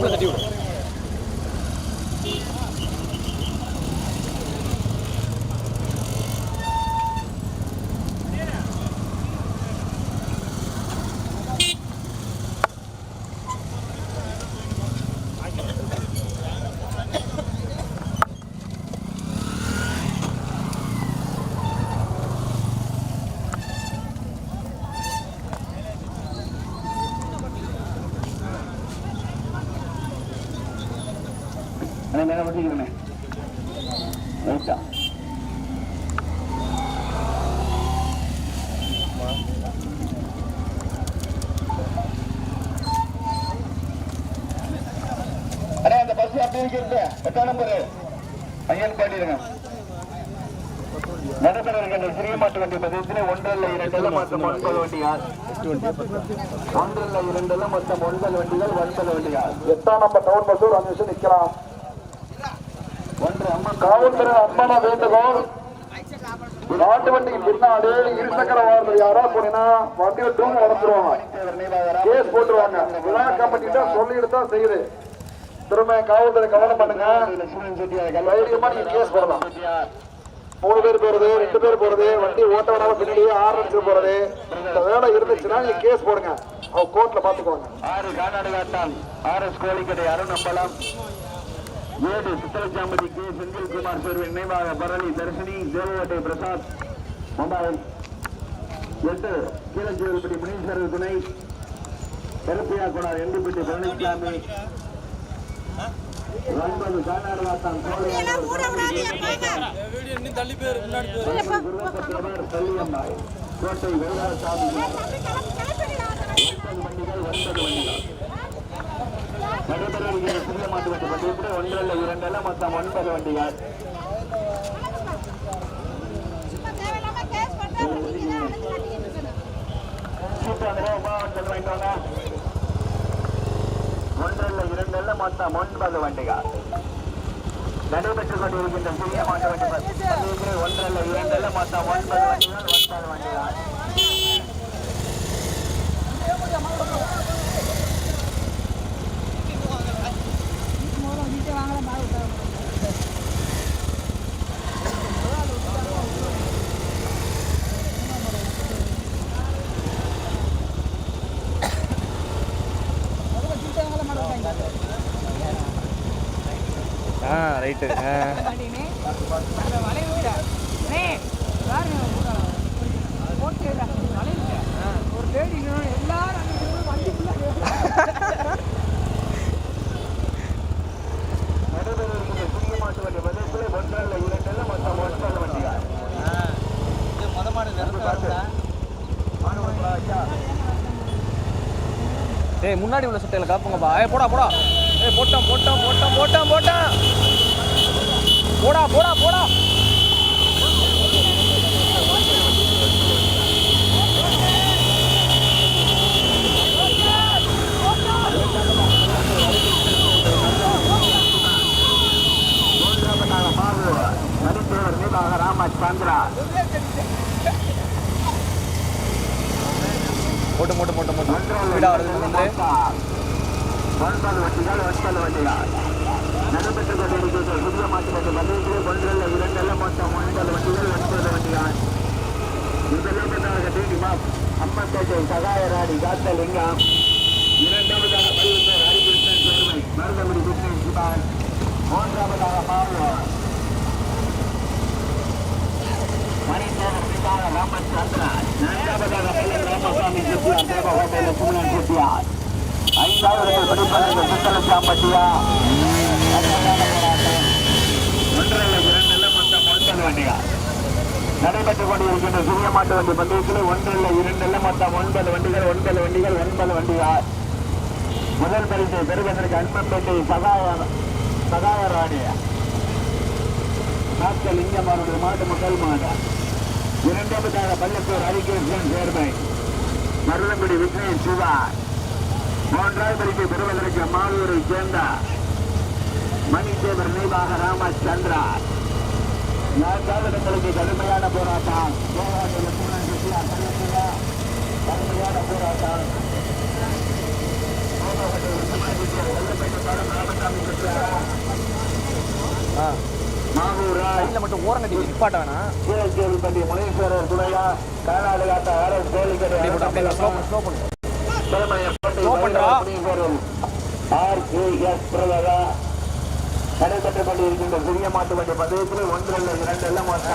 Berada. வச்சுக்கிறேண்ணே ரைட்டா அண்ணே அந்த பஸ் அப்படி இருக்கிறது எட்டாம் நம்பரு ஐயன் பாட்டிருங்க நடைபெற இருக்கின்ற சிறிய மாட்டு வண்டி பதினத்திலே ஒன்றல்ல இரண்டல்ல மொத்தம் ஒன்பது வண்டியார் ஒன்றல்ல இரண்டல்ல மொத்தம் ஒன்பது வண்டிகள் ஒன்பது வண்டியார் எட்டாம் நம்பர் டவுன் பஸ் ஒரு அஞ்சு நிமிஷம் நிக்கலாம். காவல்துறை அன்பான வேண்டுகோள். நாட்டு வண்டிக்கு பின்னாடி இருசக்கர வாகனம் யாரா போனீங்கன்னா வண்டியில டூம் உடச்சிருவாங்க கேஸ் போட்டுருவாங்க. விழா கமிட்டி தான் சொல்லிட்டு தான் செய்யுது. திரும்ப காவல்துறை கவனம் பண்ணுங்க. தைரியமா நீங்க கேஸ் போடலாம். மூணு பேர் போறது ரெண்டு பேர் போறது வண்டி ஓட்ட வராம பின்னாடியே ஆறு அடிச்சு போறது. இந்த வேலை இருந்துச்சுன்னா நீங்க கேஸ் போடுங்க. அவங்க கோர்ட்ல பாத்துக்கோங்க ஆறு கானாடுகாட்டான் ஆர் எஸ் கோழிக்கடை அருண் அம்பலம் ஏழு சித்தலச்சாம்பதி கே செந்தில்குமார் சேர்வு நினைவாக பரணி தர்ஷினி தேவகோட்டை பிரசாத் மொபைல் எட்டு கீழஞ்சேவல்பட்டி முனீஸ்வரர் துணை கருப்பையா குடார் எண்டுப்பட்டி பழனிசாமி ஒன்பது கோட்டை வேதாசாமி. ஒன்பது வண்டிகள் ஒன்பது வண்டிகள். நடைபெற இருக்கிற சிறிய மாட்டு வண்டி பந்தயத்தில் ஒன்றல்ல இரண்டல்ல மொத்தம் ஒன்பது வண்டிகள். ஒன்றல்ல இரண்டல்ல மொத்தம் ஒன்பது வண்டிகள் நடைபெற்றுக் கொண்டிருக்கின்ற சிறிய மாட்டு வண்டி பந்தயத்தில் ஒன்றல்ல இரண்டல்ல மொத்தம் ஒன்பது வண்டிகள் ஒன்பது வண்டிகள். ஆ ரைட்டு ஆ நடைபெற இருக்கிற சிறிய மாட்டு வண்டி பந்தயத்தில் ஒன்றல்ல இரண்டல்ல மொத்தம் ஒன்பது வண்டிகள் ஏய் முன்னாடி உள்ள சட்டையில காப்புங்கப்பா ஏ போடா போடா. ஏ போட்டான் போட்டான் போட்டான் போட்டான் போட்டான். போடா போடா போடா. ராமாஜ் மாவு போட்டு போட்டு போட்டு போட்டு. ஸ்பீடாக வருது வந்து. நடைபெற்றுக் கொண்டிருக்கிற புதிய மாநிலத்தில் பந்தயத்தில் ஒன்றல்ல இரண்டல்ல மொத்தம் ஒன்பது வண்டிகள் ஒன்பது வண்டிகள் முதலாவதாக டிடிமாப் அம்பத்தேட்டை சகாயராணி காத்தலிங்கம் இரண்டாவதாக பள்ளியூர் ஹரிகிருஷ்ணன் சேர்வை மருதகுடி கிருஷ்ணன் சிவான் மூன்றாவதாக மாவு மணித்தேவர் பிதான ராமச்சந்திரன் நான்காவதாக பள்ளம் ராமசாமி செட்டியார் தேவ லட்சுமணன் செட்டியார் ஐந்தாவது படிப்பதற்கு சுத்தலச்சாம்பட்டியா ஒன்றரை இரண்டல்ல மொத்தம் ஒன்பது வண்டிகள் நடைபெற்றுக் கொண்டிருக்கின்ற சிறிய மாட்டு வண்டி பந்தயத்தில் ஒன்றல்ல இரண்டல்ல மொத்தம் ஒன்பது வண்டிகள் ஒன்பது வண்டிகள் ஒன்பது வண்டிகள் முதல் பரிசை பெறுவதற்கு அன்பம்பேட்டை சகாய சகாய நாட்கள் லிங்கம் அவருடைய மாட்டு முதல் மாடு இரண்டாவதாக பள்ளத்தூர் ஹரிகேஷன் சேர்மை மருதங்குடி விக்னேஷ் சிவா. மூன்றாவது பரிசை பெறுவதற்கு மாலூரை சேர்ந்த மணிதேவர் நினைவாக ராமச்சந்திரா. நான்காவது இடங்களுக்கு கடுமையான போராட்டம். கடுமையான போராட்டம். ராமசாமி செட்டியார் ஓரம் கட்டி நிப்பாட்ட வேணாம். கீழச்சேரிப்பட்டி முனீஸ்வரர் துணையா கர்நாடகா ஆர்எஸ் கோழிக்கடை அப்படியே போட்டு அப்படியே ஸ்லோ பண்ணு ஸ்லோ பண்ணு. திருமயப்பட்டி Slow பண்றா. முனீஸ்வரர் ஆர் கே எஸ் பிரதா நடைபெற்றுக் கொண்டிருக்கின்ற சிறிய மாட்டு வண்டி பந்தயத்தில் ஒன்று இல்லை இரண்டு ஒன்பது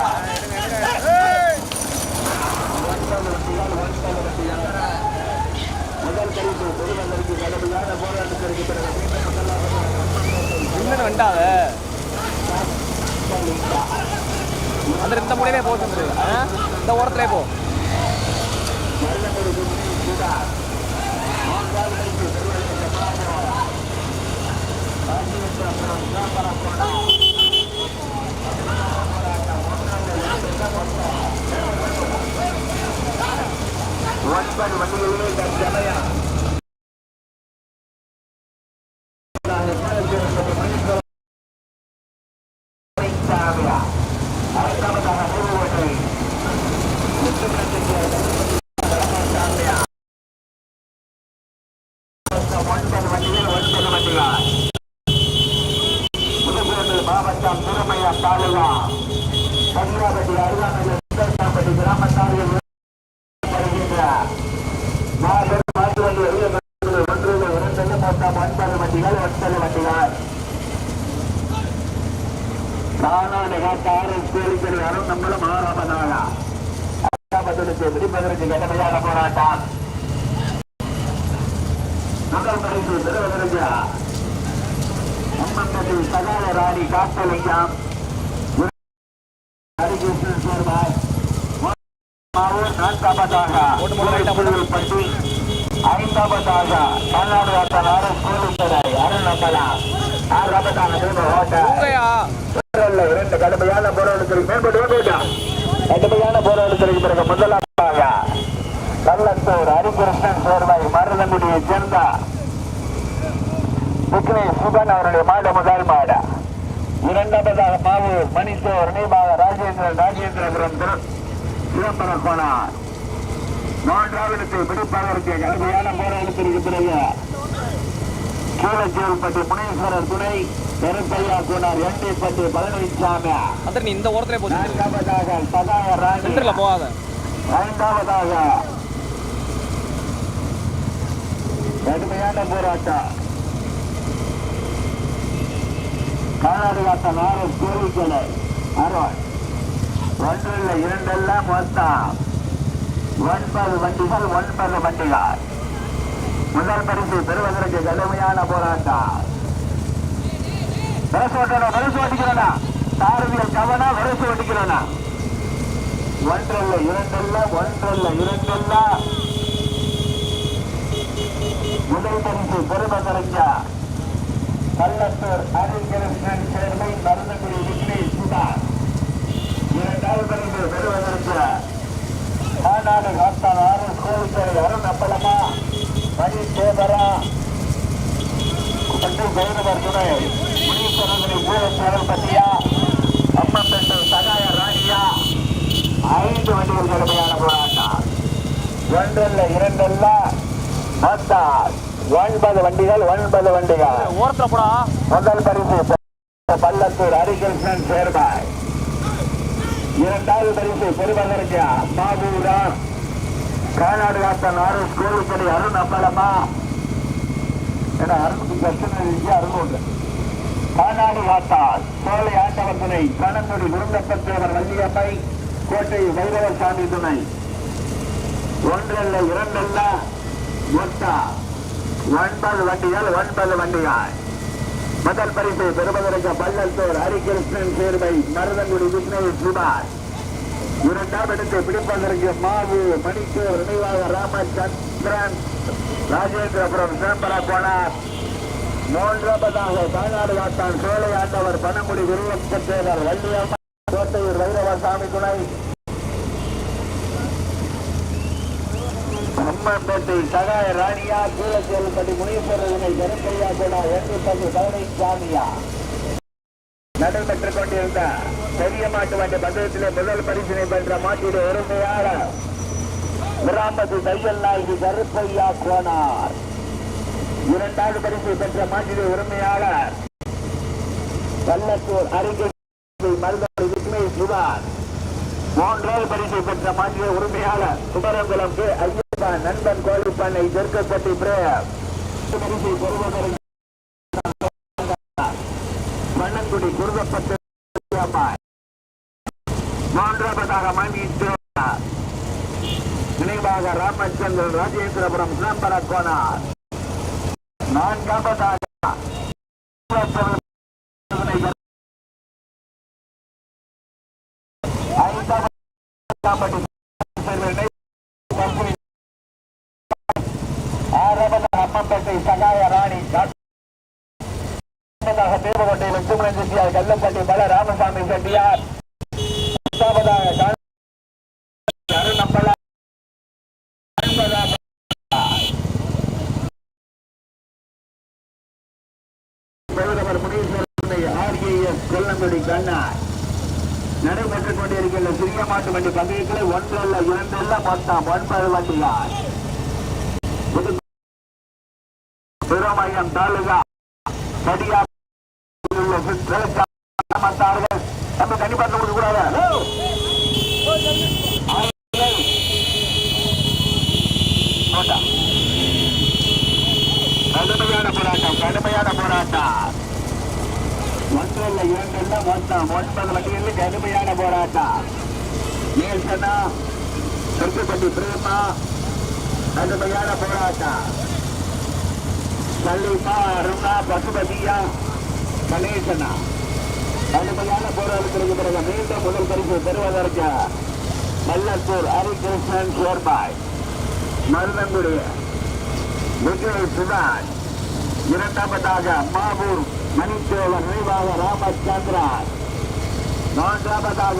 வண்டிகள் முதல் பரிசு பெறுவதற்கு கடுமையான போராட்டத்திற்கு பிறகு வந்துட்டாத அந்த இந்த முடியவே போக சொல்லுது இந்த ஓரத்திலே போ. ஒன்பது வண்டிகளிலே ஒன்பது வண்டிகள் ஒன்பது வண்டிகள் புதுக்கோட்டை மாவட்டம் திருமையா தாலுகா கன்னியாகுமரி அருகாமையில் சுந்தரசாம்பட்டி கிராமத்தாரில் வருகின்ற மாபெரும் மாட்டு வண்டி வெளியே ஒன்று இரண்டு மொத்தம் ஒன்பது வண்டிகள் ஒன்பது வண்டிகள் காணாடு காட்ட ஆர்எஸ் கோரிக்கை அருண் நம்மளும் ஆறாவதாக விடுப்பதற்கு கடுமையான போராட்டம். முதல் பரிசு பெறுவதற்கு அம்மன்பட்டி சகாய ராணி காத்தலிங்கம் ஹரிகிருஷ்ணன் சேர்வாய் நான்காவதாக. பட்டி. ஐந்தாவதாக கர்நாடகா ஆறாவதாக இரண்டு கடுமையான போராட்டத்திற்கு மேம்பட்டு கடுமையான போராட்டத்திற்கு பிறகு முதலாவதாக கள்ளத்தூர் ஹரிகிருஷ்ணன் சேர்வாய் மருதங்குடியைச் சேர்ந்த விக்னேஷ் சுபன் அவருடைய மாடு முதல் மாடு. இரண்டாவதாக மாவு மணித்தோர் நீபாக ராஜேந்திரன் ராஜேந்திரபுரம் திரு சிதம்பரம் கோனார் மூன்றாவிடத்தை பிடிப்பதற்கு கடுமையான போராட்டத்திற்கு பிறகு கீழச்சேரிப்பட்டி முனீஸ்வரர் துணை கருப்பையா கோனார் எண்ணிப்பட்டி பழனிசாமி அந்த நீ இந்த ஓரத்திலே போ சென்டர் நான்காவதாக ராணி. சென்டர்ல போகாத. ஐந்தாவதாக கடுமையான போராட்டம். கர்நாடகா ஆர்எஸ் கோரிக்கலை அருண் ஒன்றில் இரண்டெல்லாம் மொத்தம் ஒன்பது வண்டிகள் ஒன்பது வண்டிகள். முதல் பரிசு பெறுவதற்கு கடுமையான போராட்டம். விரசு ஓட்டணும் விரசு ஓட்டிக்கிறோனா சாரதிகள் கவனா விரசு ஓட்டிக்கிறோனா ஒன்றல்ல இரண்டல்ல ஒன்றல்ல இரண்டல்ல முதல் பரிசு பெறுவதற்க கள்ளத்தூர் அருள்கிருஷ்ணன் சேர்மை மருந்தகுடி விக்னேஷ் சுதார். இரண்டாவது பரிசு பெறுவதற்கு மாநாடு காத்தால் ஆறு கோவில்துறை அருண் அப்பளமா மணி சேவரா மற்றும் கௌரவர் துணை முனீஸ்வரனுடைய ஊழல் பத்தியா அம்மம்பேட்டை சகாய ராணியா. ஐந்து வண்டிகள் கடுமையான போராட்டம். ஒன்றல்ல இரண்டல்ல. ஒன்பது வண்டிகள் ஒன்பது வண்டிகள். ஓரத்துல போடா. முதல் பரிசு பள்ளத்தூர் ஹரிகிருஷ்ணன் சேர்பாய். இரண்டாவது பரிசு பெறுவதற்கு மாபூரா கர்நாடகாத்தன் ஆர்எஸ் கோவில்படி அருண் அப்பளமா. ஏன்னா அருணுக்கு பிரச்சனை அருண் உண்டு. கர்நாடகாத்தான் சோலை ஆண்டவர் துணை கணங்குடி விருந்தப்பத்தேவர் வள்ளியம்மை கோட்டை வைரவர் சாமி துணை. ஒன்றல்ல இரண்டல்ல. மொத்தம் ஒன்பது வண்டிகள் ஒன்பது வண்டிகள். முதல் பரிசு பெறுவதற்கு பள்ளத்தூர் ஹரிகிருஷ்ணன் சேர்வை மருதங்குடி விக்னேஷ் சுபாஷ். இரண்டாம் இடத்தை பிடிப்பதற்கு மாவு மணிக்கூர் நினைவாக ராமச்சந்திரன் ராஜேந்திரபுரம் சிதம்பர கோனார். மூன்றாவதாக தாய்நாடு காத்தான் சோலை ஆண்டவர் பனமுடி விருவப்பத்தேவர் வள்ளியம்மா கோட்டையூர் வைரவசாமி துணை. அம்மன்பேட்டை சகாய ராணியா கீழச்சேரிப்பட்டி முனீஸ்வரனை கருப்பையா கூட சாமியா. பழனிசாமியா நடைபெற்றுக் கொண்டிருந்த பெரிய மாட்டு வண்டி பந்தயத்திலே முதல் பரிசினை பெற்ற மாட்டிட உரிமையாளர் கிராமத்து தையல் நாயகி கருப்பையா கோனார் இரண்டாவது பரிசு பெற்ற மாட்டிட உரிமையாளர் பள்ளத்தூர் அருகே மருதமொழி விக்னேஷ் சிவார் மூன்றாவது பரிசை பெற்ற மாநில உரிமையாளர் குமரங்குளம் கே ஐயப்பா நண்பன் கோழிப்பண்ணை தெற்கப்பட்டி பிரேம் பரிசை குருதப்பட்டு மூன்றாவதாக மணித்து நினைவாக ராமச்சந்திரன் ராஜேந்திரபுரம் சிதம்பர கோனார். நான்காவதாக ஐந்தாவது அம்மம்பேட்டை சகாய ராணி தேவகோட்டை லட்சுமணன் செட்டியார் கல்லப்பட்டி பல ராமசாமி செட்டியார். கொல்லங்குடி கண்ணார். நடைபெற்றுக் கொண்டிருக்கின்ற சிறிய மாட்டு வண்டி பந்தயத்தில் ஒன்றல்ல இரண்டல்ல மொத்தம் ஒன்பது வண்டியார் பெருமையம் தாலுகா படியா மத்தார்கள் நம்ம தண்ணி பார்த்து கொடுக்க கூடாது? கடுமையான போராட்டம் கடுமையான போராட்டம். மொத்தம் ஒன்பது வண்டிகளில் கடுமையான போராட்டம். பிரேமா கடுமையான போராட்டம். சல்லிமா அருணா பசுபதியா கணேசனா. கடுமையான போராட்டத்திற்கு பிறகு மீண்டும் முதல் பரிசு பெறுவதற்கு மல்லத்தூர் ஹரிகிருஷ்ணன் சேர்பாய். மருதங்குடி விஜய் சுதான் இரண்டாவதாக மாபூர் மணிச்சோழன் நினைவாக ராமச்சந்திரா ராமச்சந்திரன் மூன்றாவதாக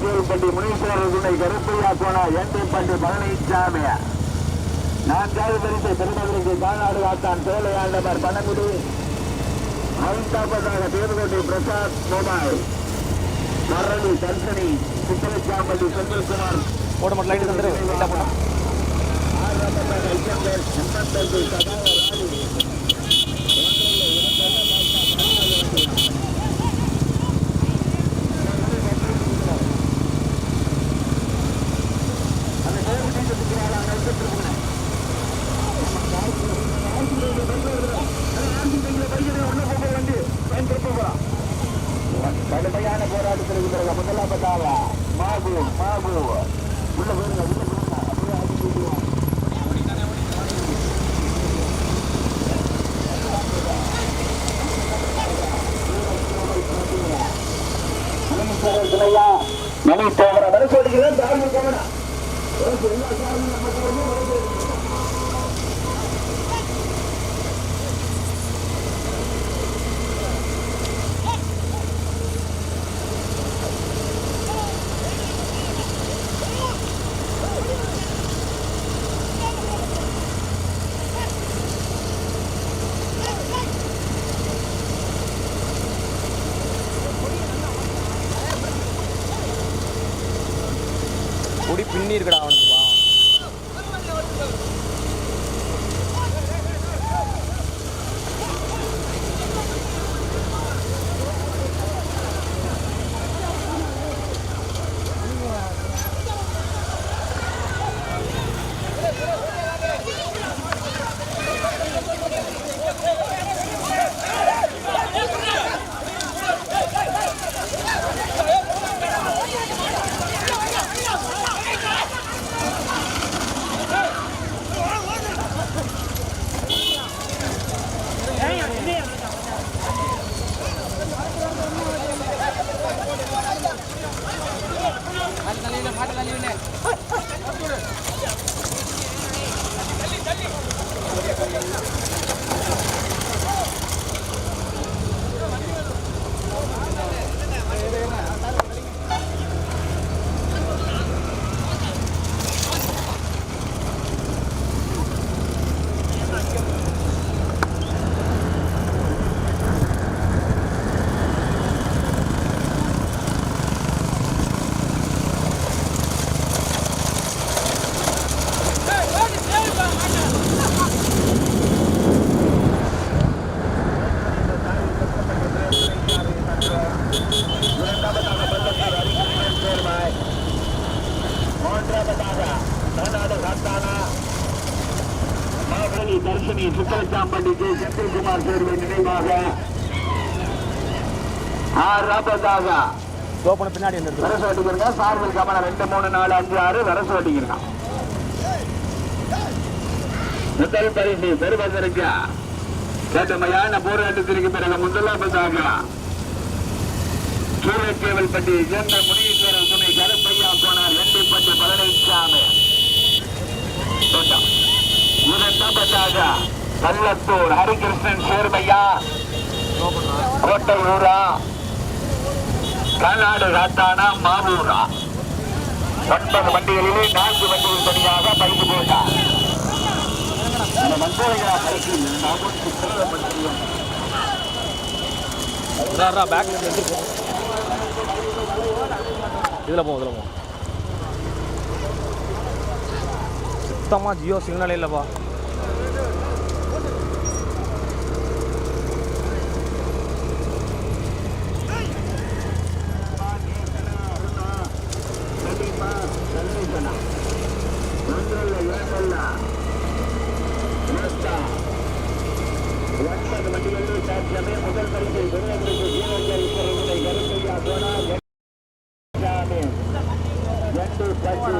கீழப்பட்டி முனீஸ்வரர் துணை கருப்பையா கோணா பண்டி பழனிசாமி நான்காவது பரிசை பெறுவதற்கு காநாடு காத்தான் சோழையாண்டவர் பணங்குடி ஐந்தாவதாக தேவகோட்டை பிரசாத் மொபைல். மரளி தர்சனி சித்தலச்சாம்பட்டி செந்தில்குமார். போட மட்டும் லைட்டு தந்துரு ஆறாவதாக ஓப்பன பின்னாடி வரசு வட்டிக்கிறங்க சார்பில் கமலம் ரெண்டு மூணு நாலு அஞ்சு ஆறு. வரசு வட்டிக்கிறங்க முதல் பரிசு பெறுவதற்கு கடுமையான போராட்டத்திற்கு பிறகு முதலாவதாக சூழச்சேவல்பட்டி சேர்ந்த முனீஸ்வரர் துணை கருப்பையா போனார். எண்ணிப்பட்டு பழனிசாமி. இரண்டாவதாக கள்ளத்தூர் ஹரிகிருஷ்ணன் சேர்மையா. கோட்டை ஊரா ராத்தானா மாவூரா. ஒன்பது வண்டிகளிலே நான்கு வண்டிகள் தனியாக பயிர் போட்டார் இந்த மந்தோரையா பைக்கு நமக்கு இதில் போவோம் போவோம் சுத்தமாக ஜியோ சிக்னலே இல்லப்பா ஒன்பது வண்டிகளில் சாத்தியமே முதல் பரிசை பெறுவதற்கு ஜீவகரி பொருள்களை கருப்பையா போனார் சாமி எட்டு பத்து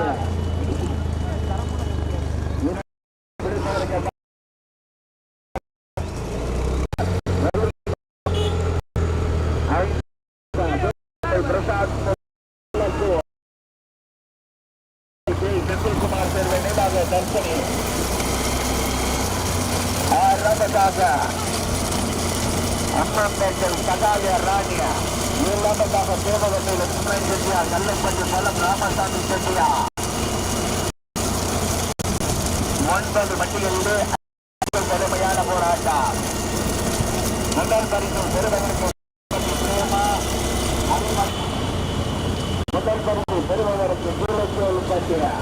பிரசாத் செந்தில்குமார் சேர்வை நினைவாக தர்சனி. ஆறாவதாக அம்மம்பேட்டல் சகாய ராணியா. ஏழாவதாக தேவகத்தில் லட்சுமண செட்டியா கல்லப்பட்டி பலம் ராமசாமி செட்டியா? ஒன்பது வண்டிகளிலே கடுமையான போராட்டம் முதல் பரிசு பெறுவதற்கு பிரேமா அறிவன். முதல் பரிசு பெறுவதற்கு சூழச்சோல் பட்டியா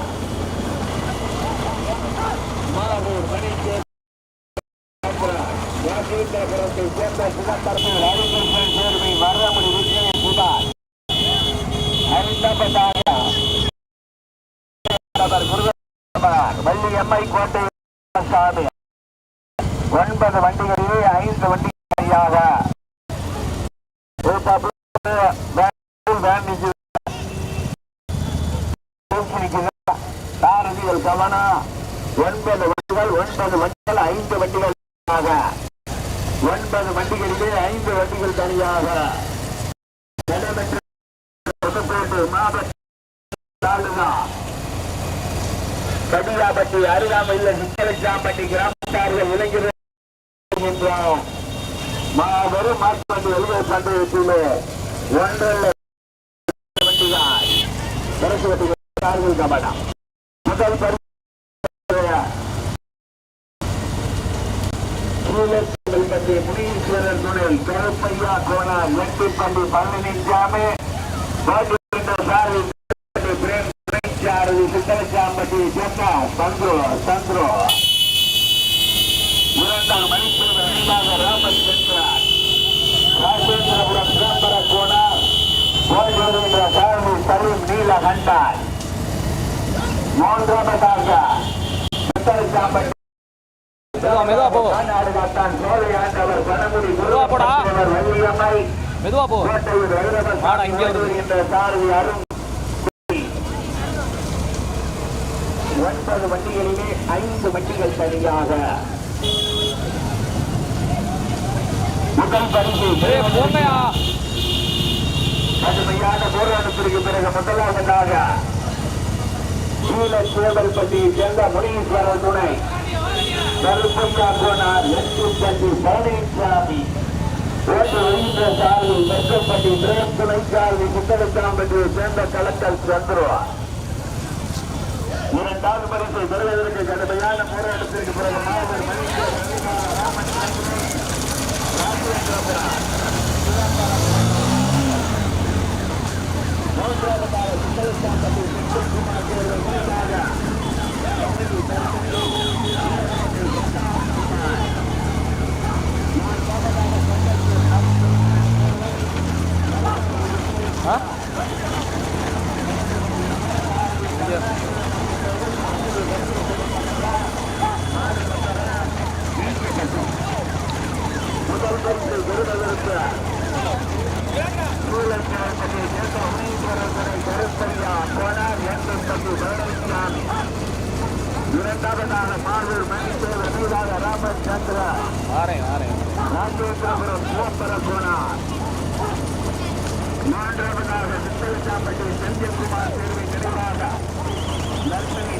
மாவூர் மணிக்கே ராஜேந்திரபுரத்தை சேர்ந்த சிவத்தரசு ராஜேந்திரன் சேர்வை வரமுடி விஜய சுபாஷ் ஐந்தாவதாக அவர் வள்ளி வள்ளியம்மை கோட்டை சாமி. ஒன்பது வண்டிகளிலே ஐந்து வண்டியாக சாரதிகள் கவனம் ஒன்பது வண்டிகள் ஒன்பது வண்டிகள் ஐந்து வண்டிகள் தனியாக. ஒன்பது வண்டிகளிலே ஐந்து வண்டிகள் தனியாக. நடைபெற்ற மாவட்ட தாலுகா அருகாமையில் சித்தலட்சாம்பட்டி கிராமத்தார்கள் இளைஞர்கள் மாபெரும் மாட்டுவண்டி எழுபது பந்தயத்திலே ஒன்றல்ல. சரஸ்வதி கபடம். முதல் பரிசு. முனீஸ்வரர் துணை. கருப்பையா கோனார் எட்டிப்பள்ளி பழனிசாமி கோட்டுகின்ற சாரி சாரதி சித்தலச்சாம்பட்டி சென்னா சந்திரோ சந்திரோ. இரண்டாம் மணிப்பூர் நினைவாக ராமச்சந்திரன் ராஜேந்திரபுரம் சிதம்பர சாரதி சலீம் நீலகண்டான் மூன்றாவதாக சித்தலச்சாம்பட்டி மெதுவா போ. சோலை ஆண்டவர் பணமுடி மெதுவா போடா. வள்ளியம்மை மெதுவா போ கோட்டையில் வைரவ வாடா, இங்கே வந்து. என்ற சாரதி அருண் ஒன்பது வண்டிகளிலே ஐந்து வண்டிகள் தனியாக முதல் பரிசு கடுமையான போராட்டத்திற்கு பிறகு முதலாவதாக கீழ சேவல்பட்டியை சேர்ந்த முனீஸ்வரர் துணை. கருப்பையா போனார் எட்டுப்பட்டி பழனிசாமி ஓட்டு வைத்த சார்பு வெக்கப்பட்டி பிரேம் துணை சார்பு புத்தகத்தாம்பட்டியை சேர்ந்த கலெக்டர் சந்துருவா இரண்டாவது பரிசை பெறுவதற்கு கடுமையான போராட்டத்திற்கு பிறகு மாவட்ட மணிக்கு ராமசாமி ராஜேந்திரபுரா மூன்றாவதாக புத்தகத்தாம்பட்டி செந்தில்குமார் தேவர் மூன்றாக ஆ முதல் பரிசு பெறுவதற்கு சூழல்பட்டி கேட்ட உணவுத்துறை கருப்பையா போனார் என்று தம்பி பழனிசாமி இரண்டாவதாக மாவூர் மணித்தேவர் மீதாக ராமச்சந்திரா ஆறேன் ஆறேன் ராஜேந்திரபுரம் சிவப்பர போனார் மூன்றாவதாக வித்தலசாம்பட்டி செந்தில்குமார் தேர்வை நிறைவாக நர்சனி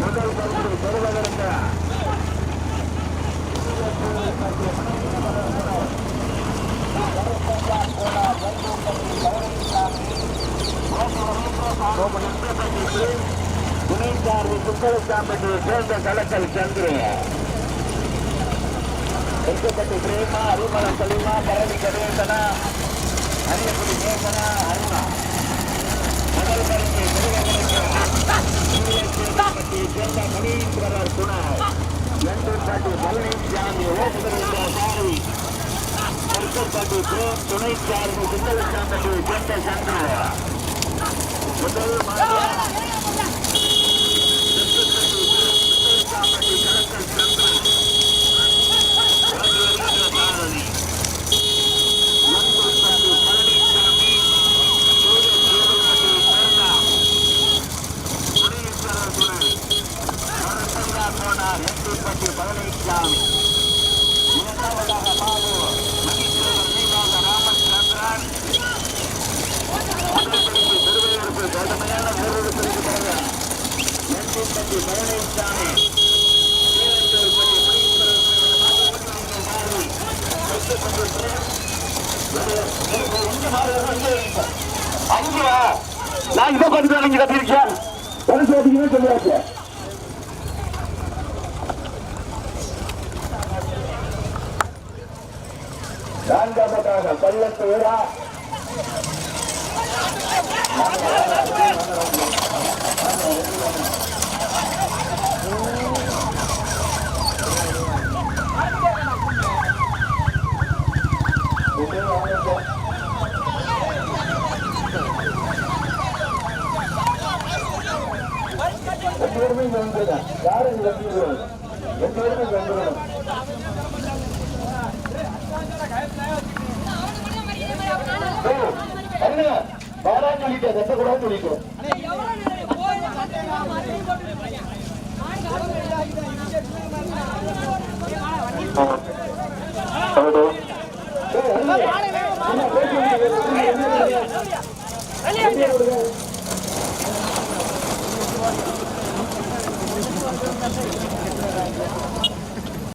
முதல் பரிசு பெறுவதற்கு துணைச்சார்பு சுந்தரசாமியை சேர்ந்த கலக்கல் சந்திர தெற்குப்பட்டி பிரேமா அருமலம் சலீமா பரவி கணேசனா அரியக்குடி கேசனா அருணா முதல் பரிசு பெறுவதற்கு சேர்ந்த மணீஸ்வரர் துணை எண்டூர்பட்டி பழனிசாமி ஓட்டுநர் சாரி தெற்குப்பட்டி பிரேம் துணைச்சார்பு சுந்தரசாமியை சேர்ந்த சந்திர முதல் மாதம் பழனிசாமி இரண்டாவதாக